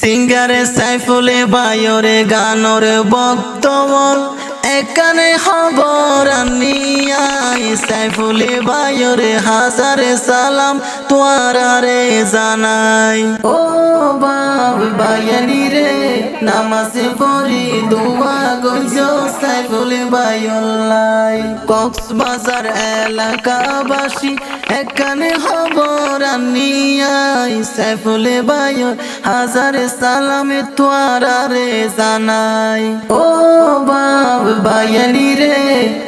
সিঙ্গারে সাইফুলে বায়রে গানর বক্তব্য। এখানে খবর আনিয়াই সাইফুলে বায়রে হাজারে সালাম তোয়ারে জানাই। ও বাব বায়ানি রে, নামাজে পড়ি, দুয়া গইজ সাইফুলে বায়ল্লাই কক্সবাজার এলাকাবাসী, এখানে খবর আনিয়াই সাইফুলে বায়র হাজারে সালামে তোয়ারে জানাই। ও বাব বায়ানি রে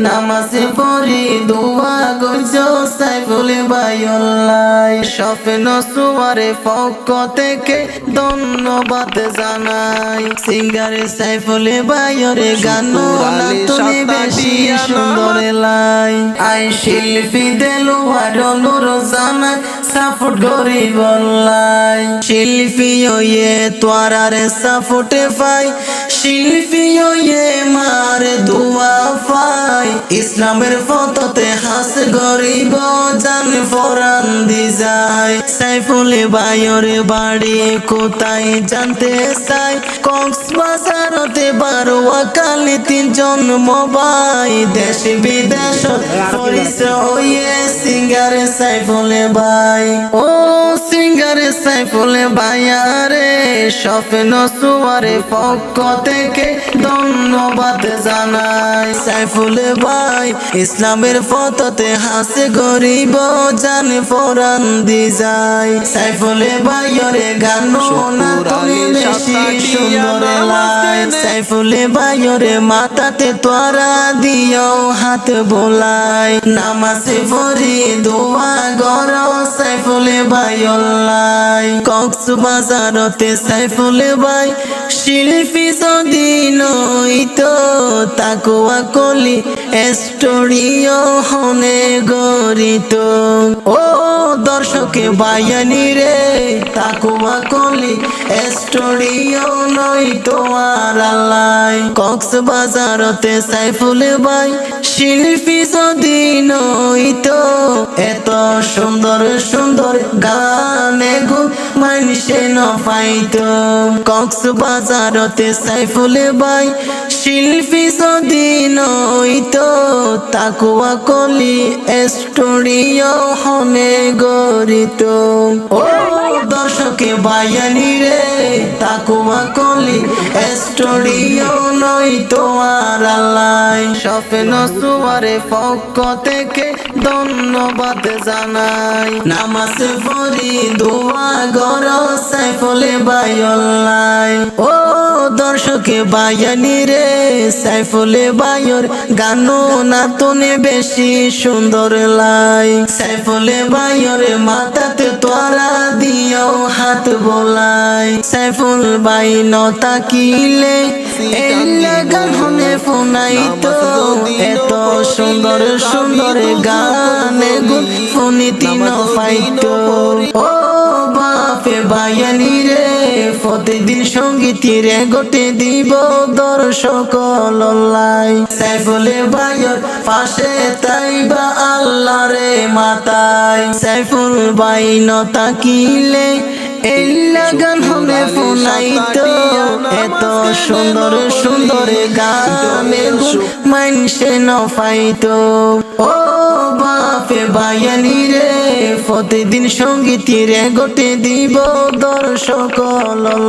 নামাজে পড়ি দোয়া গইজ সাইফুলে বায়ল্লাই স্বপ্ন সুয়ারে পক্ষ থেকে ধন্যবাদ জানাই। সিঙ্গারে সাইফুলে বায়রে গান নাতনি বেশি সুন্দর লাই আই শিল্পী দেলু আডলুর জানাই সাপোর্ট গরিব লাই শিল্পী ওয়ে তোয়ারে সাপোর্টে পাই। শিল্পী ওয়ে মারে দোয়া পাই ইসলামের ফততে হাস গরিব জান ফরান দি যায়। সাইফুল বায়র বাড়ি কোথায় জানতে চাই? কক্সবাজারতে বারোয়া কালে তিনজন মোবাই দেশ বিদেশ পরিচয় হয়ে সিঙ্গারে সাইফুলে ভাই। ও সিঙ্গারে সাইফুলে ভাইয়ারে স্বপ্ন সুয়ারে পক্ষ থেকে ধন্যবাদ জানাই। সাইফুলে ভাই ইসলামের পথতে হাসে গরিব জান ফরান দি যায় সাইফুলে ভাইয়রে গান না তুমি বেশি সুন্দর লাই সাইফুলে ভাইয়রে মাথাতে তোরা দিও হাত বোলাই। নামাজে পড়ি, দোয়া গর সাইফুলে ভাইয়ল্লাই কক্সবাজারতে সাইফুলে ভাই, শিল্পী যদি নইতো তাকুয়া কলি স্টোরিও হনে গরিত ও দর্শকে বায়ানি রে, তাকুয়া কলি স্টোরিও নইতো আর আল্লাই কক্সবাজারতে সাইফুলে ভাই, শিল্পী যদি নইতো এত সুন্দর সুন্দর গানে গো মানুষে ন পাইতো কক্সবাজারতে সাইফুলে ভাই, শিল্পী যদি নইতো তাকুয়া কলি স্টোরিও হনে গরিত। ও দর্শকে বায়ানি রে তাকুয়া কলি স্টোরিও নইতো আর আল্লাই স্বপ্ন সুয়ারে পক্ষ থেকে ধন্যবাদ জানাই। নামাজ পড়ি, দোয়া গর সাইফলে বায়ল্লাই ও দর্শকে বায়ানি রে, সাইফুলে বায়র গানো নাতনে বেশি সুন্দর লাই। সাইফুলে বায়র মাথাতে তোরা দিও হাত বোলাই। সাইফুল বাই নতাকিলে এলে গান ফোনাই তো এত সুন্দর সুন্দর গানে গুন ফোনিতি ন পাইতো ও বাপে বায়ানি রে প্রতিদিন সঙ্গীতিরে গোটে দিব দর্শক লাই। সাইফুলে বায়র পাশে তাইবা আল্লাহ রে মাতাই। সাইফুল বাই নতাকিলে এই লাগান হলে ফোনাইতো এত সুন্দর সুন্দর গানে মানসে ন ও বাপে বায়ানি রে, প্রতিদিন সঙ্গীতিরে গোটে দিব দর্শক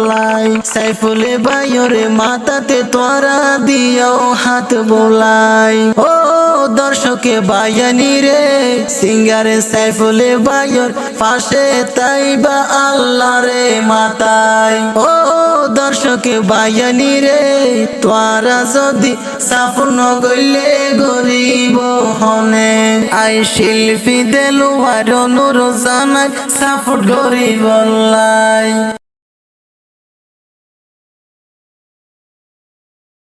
লাই সাইফুলে বায়রে মাথাতে তোরা দিও হাত বোলাই। ও দর্শকে বায়ানি রে, সিঙ্গারে সাইফুলে বায়র পাশে তাইবা আল্লাহ রে মাতাই। ও দর্শকে বায়ানি রে তোরা যদি সাফন গইলে গরিব হনে। আই শিল্পী দেলু আর নুর জানাই সাপোর্ট গরিব লাই